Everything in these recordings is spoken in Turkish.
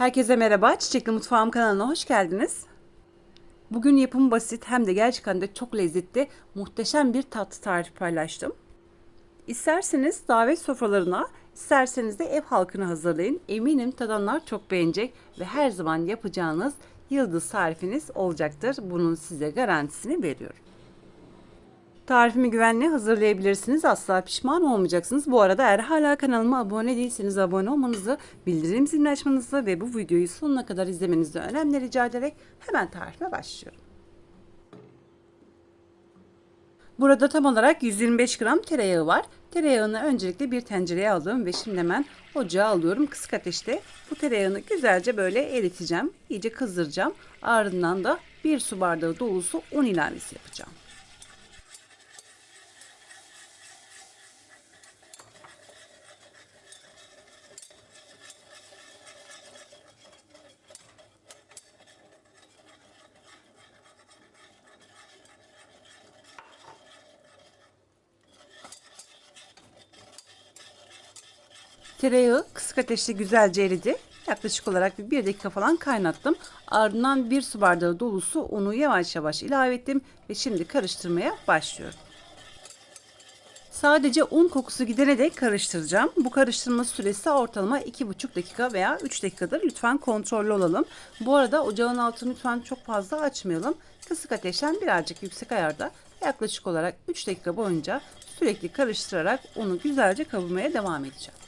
Herkese merhaba. Çiçekli Mutfağım kanalına hoş geldiniz. Bugün yapımı basit hem de gerçekten de çok lezzetli, muhteşem bir tatlı tarifi paylaştım. İsterseniz davet sofralarına, isterseniz de ev halkına hazırlayın. Eminim tadanlar çok beğenecek ve her zaman yapacağınız yıldız tarifiniz olacaktır. Bunun size garantisini veriyorum. Tarifimi güvenli hazırlayabilirsiniz. Asla pişman olmayacaksınız. Bu arada eğer hala kanalıma abone değilseniz abone olmanızı, bildirim zilini açmanızı ve bu videoyu sonuna kadar izlemenizi önemli rica ederek hemen tarife başlıyorum. Burada tam olarak 125 gram tereyağı var. Tereyağını öncelikle bir tencereye aldım ve şimdi hemen ocağa alıyorum. Kısık ateşte bu tereyağını güzelce böyle eriteceğim. İyice kızdıracağım. Ardından da bir su bardağı dolusu un ilavesi yapacağım. Tereyağı kısık ateşte güzelce eridi. Yaklaşık olarak bir, bir dakika falan kaynattım. Ardından bir su bardağı dolusu unu yavaş yavaş ilave ettim ve şimdi karıştırmaya başlıyorum. Sadece un kokusu gidene dek karıştıracağım. Bu karıştırma süresi ortalama 2,5 dakika veya 3 dakikadır. Lütfen kontrollü olalım. Bu arada ocağın altını lütfen çok fazla açmayalım. Kısık ateşten birazcık yüksek ayarda yaklaşık olarak 3 dakika boyunca sürekli karıştırarak unu güzelce kavurmaya devam edeceğim.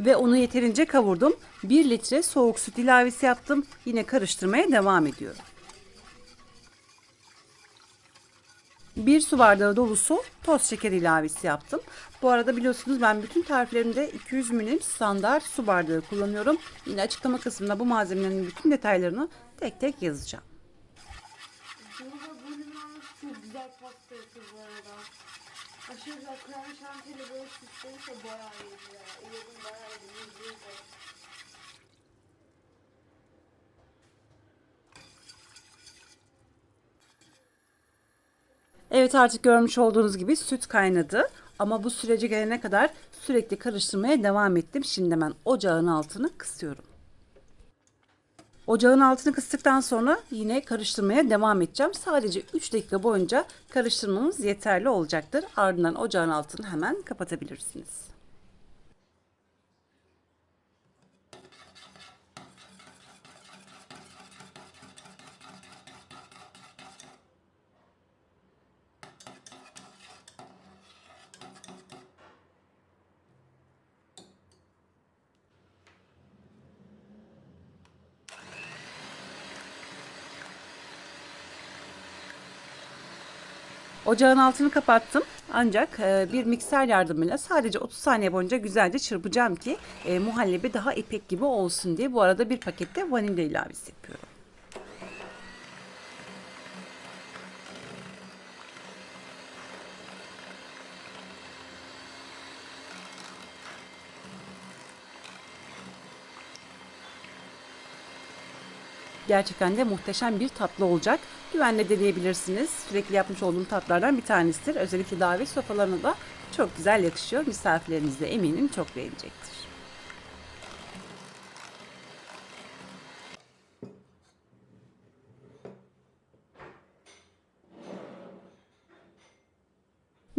Ve onu yeterince kavurdum. 1 litre soğuk süt ilavesi yaptım. Yine karıştırmaya devam ediyorum. 1 su bardağı dolusu toz şeker ilavesi yaptım. Bu arada biliyorsunuz ben bütün tariflerimde 200 milim standart su bardağı kullanıyorum. Yine açıklama kısmında bu malzemelerin bütün detaylarını tek tek yazacağım. Çok güzel pasta yapıyor bu arada. Aşırı güzel krem şantiyeli böyle süslenirse bayağı iyi ya. Umarım bayağı iyi. yüzde yüz olur. Evet artık görmüş olduğunuz gibi süt kaynadı. Ama bu sürece gelene kadar sürekli karıştırmaya devam ettim. Şimdi hemen ocağın altını kısıyorum. Ocağın altını kıstıktan sonra yine karıştırmaya devam edeceğim. Sadece 3 dakika boyunca karıştırmamız yeterli olacaktır. Ardından ocağın altını hemen kapatabilirsiniz. Ocağın altını kapattım. Ancak e, bir mikser yardımıyla sadece 30 saniye boyunca güzelce çırpacağım ki e, muhallebi daha ipek gibi olsun diye. Bu arada bir pakette vanilya ilavesi yapıyorum. Gerçekten de muhteşem bir tatlı olacak. Güvenle deneyebilirsiniz. Sürekli yapmış olduğum tatlardan bir tanesidir. Özellikle davet sofralarına da çok güzel yakışıyor. Misafirleriniz de eminim çok beğenecektir.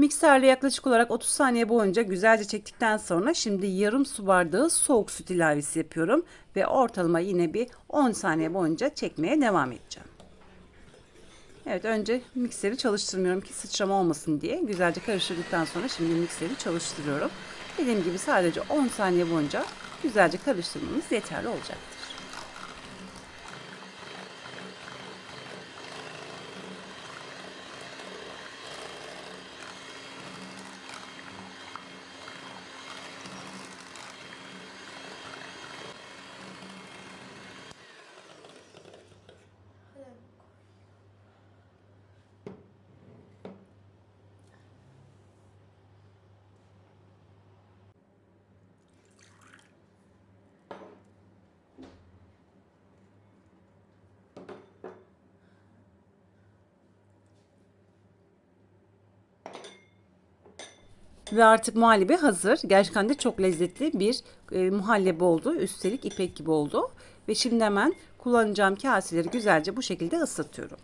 Mikserle yaklaşık olarak 30 saniye boyunca güzelce çektikten sonra şimdi yarım su bardağı soğuk süt ilavesi yapıyorum ve ortalama yine bir 10 saniye boyunca çekmeye devam edeceğim. Evet önce mikseri çalıştırmıyorum ki sıçrama olmasın diye. Güzelce karıştırdıktan sonra şimdi mikseri çalıştırıyorum. Dediğim gibi sadece 10 saniye boyunca güzelce karıştırmamız yeterli olacaktır. Ve artık muhallebi hazır. Gerçekten de çok lezzetli bir e, muhallebi oldu. Üstelik ipek gibi oldu. Ve şimdi hemen kullanacağım kaseleri güzelce bu şekilde ıslatıyorum.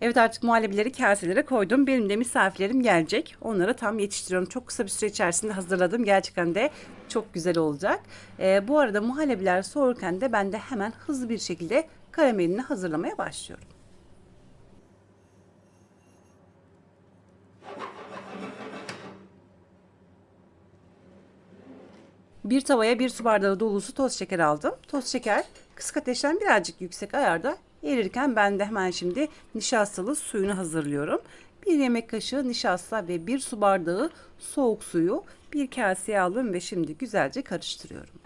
Evet artık muhallebileri kaselere koydum. Benim de misafirlerim gelecek. Onları tam yetiştiriyorum. Çok kısa bir süre içerisinde hazırladım. Gerçekten de çok güzel olacak. Ee, bu arada muhallebiler soğurken de ben de hemen hızlı bir şekilde karamelini hazırlamaya başlıyorum. Bir tavaya bir su bardağı dolusu toz şeker aldım. Toz şeker kısık ateşten birazcık yüksek ayarda erirken ben de hemen şimdi nişastalı suyunu hazırlıyorum. Bir yemek kaşığı nişasta ve bir su bardağı soğuk suyu bir kaseye aldım ve şimdi güzelce karıştırıyorum.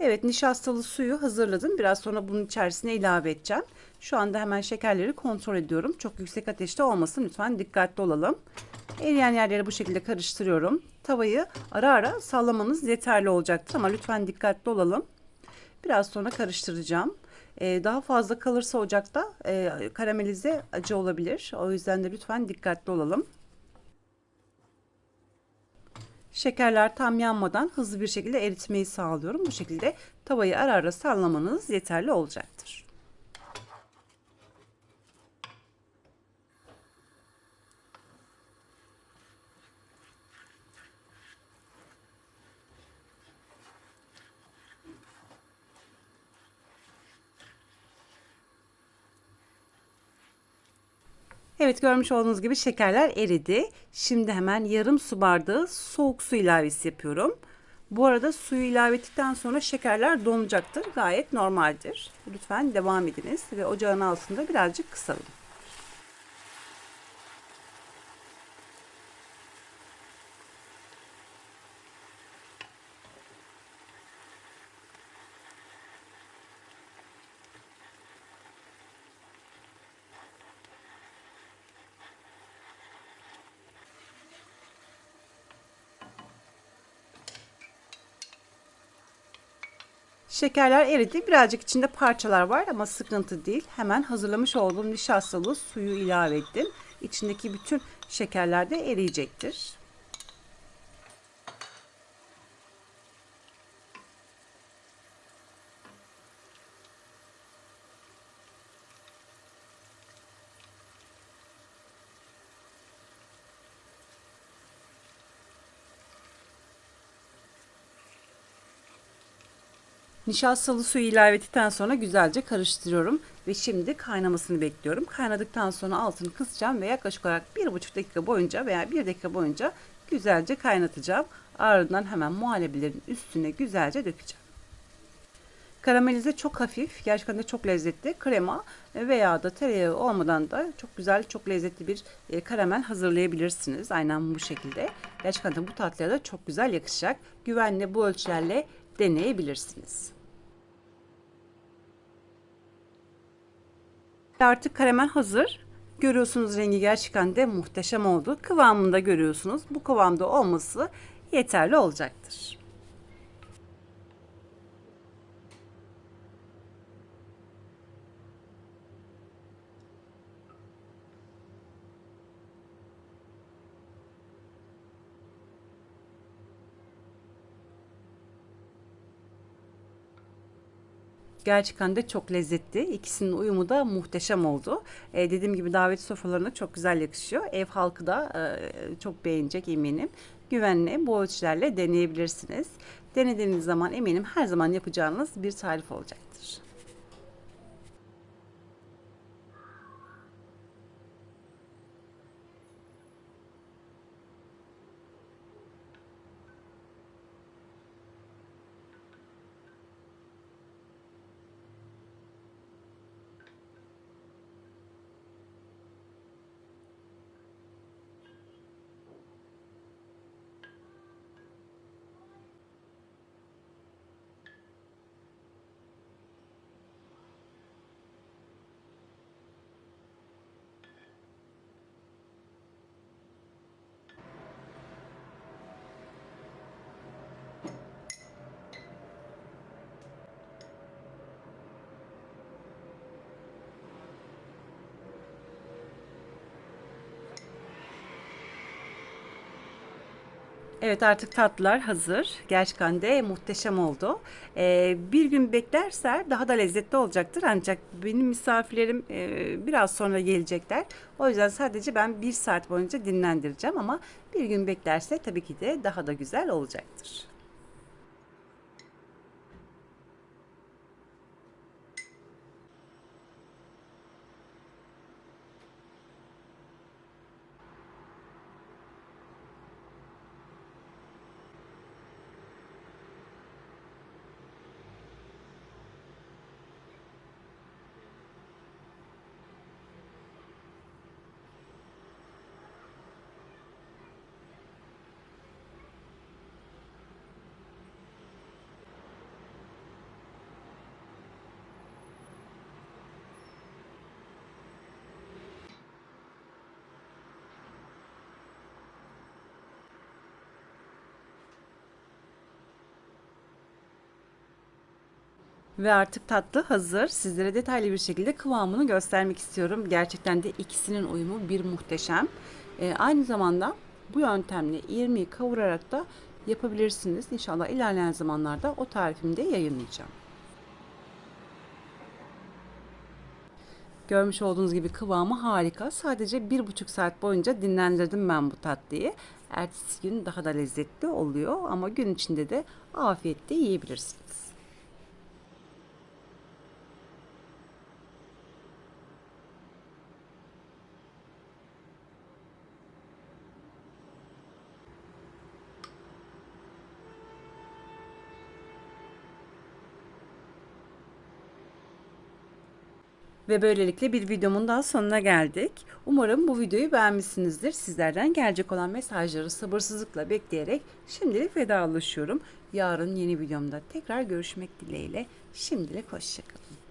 Evet nişastalı suyu hazırladım. Biraz sonra bunun içerisine ilave edeceğim. Şu anda hemen şekerleri kontrol ediyorum. Çok yüksek ateşte olmasın. Lütfen dikkatli olalım. Eriyen yerleri bu şekilde karıştırıyorum. Tavayı ara ara sallamanız yeterli olacaktır ama lütfen dikkatli olalım. Biraz sonra karıştıracağım. Ee, daha fazla kalırsa ocakta e, karamelize acı olabilir. O yüzden de lütfen dikkatli olalım. Şekerler tam yanmadan hızlı bir şekilde eritmeyi sağlıyorum. Bu şekilde tavayı ara ara sallamanız yeterli olacaktır. Evet görmüş olduğunuz gibi şekerler eridi. Şimdi hemen yarım su bardağı soğuk su ilavesi yapıyorum. Bu arada suyu ilave ettikten sonra şekerler donacaktır. Gayet normaldir. Lütfen devam ediniz ve ocağın altında birazcık kısalım. Şekerler eridi. Birazcık içinde parçalar var ama sıkıntı değil. Hemen hazırlamış olduğum nişastalı suyu ilave ettim. İçindeki bütün şekerler de eriyecektir. Nişastalı suyu ilave ettikten sonra güzelce karıştırıyorum ve şimdi kaynamasını bekliyorum. Kaynadıktan sonra altını kısacağım ve yaklaşık olarak bir buçuk dakika boyunca veya bir dakika boyunca güzelce kaynatacağım. Ardından hemen muhallebilerin üstüne güzelce dökeceğim. Karamelize çok hafif, gerçekten de çok lezzetli. Krema veya da tereyağı olmadan da çok güzel, çok lezzetli bir e, karamel hazırlayabilirsiniz. Aynen bu şekilde. Gerçekten de bu tatlıya da çok güzel yakışacak. Güvenli bu ölçülerle deneyebilirsiniz. Artık karamel hazır. Görüyorsunuz rengi gerçekten de muhteşem oldu. Kıvamında görüyorsunuz. Bu kıvamda olması yeterli olacaktır. Gerçekten de çok lezzetli. İkisinin uyumu da muhteşem oldu. E, dediğim gibi davet sofralarına çok güzel yakışıyor. Ev halkı da e, çok beğenecek eminim. Güvenli bu ölçülerle deneyebilirsiniz. Denediğiniz zaman eminim her zaman yapacağınız bir tarif olacaktır. Evet artık tatlılar hazır. Gerçekten de muhteşem oldu. Ee, bir gün beklerse daha da lezzetli olacaktır. Ancak benim misafirlerim e, biraz sonra gelecekler. O yüzden sadece ben bir saat boyunca dinlendireceğim ama bir gün beklerse tabii ki de daha da güzel olacaktır. Ve artık tatlı hazır. Sizlere detaylı bir şekilde kıvamını göstermek istiyorum. Gerçekten de ikisinin uyumu bir muhteşem. Ee, aynı zamanda bu yöntemle irmiği kavurarak da yapabilirsiniz. İnşallah ilerleyen zamanlarda o tarifimi de yayınlayacağım. Görmüş olduğunuz gibi kıvamı harika. Sadece bir buçuk saat boyunca dinlendirdim ben bu tatlıyı. Ertesi gün daha da lezzetli oluyor ama gün içinde de afiyetle yiyebilirsiniz. Ve böylelikle bir videomun daha sonuna geldik. Umarım bu videoyu beğenmişsinizdir. Sizlerden gelecek olan mesajları sabırsızlıkla bekleyerek şimdilik vedalaşıyorum. Yarın yeni videomda tekrar görüşmek dileğiyle. Şimdilik hoşçakalın.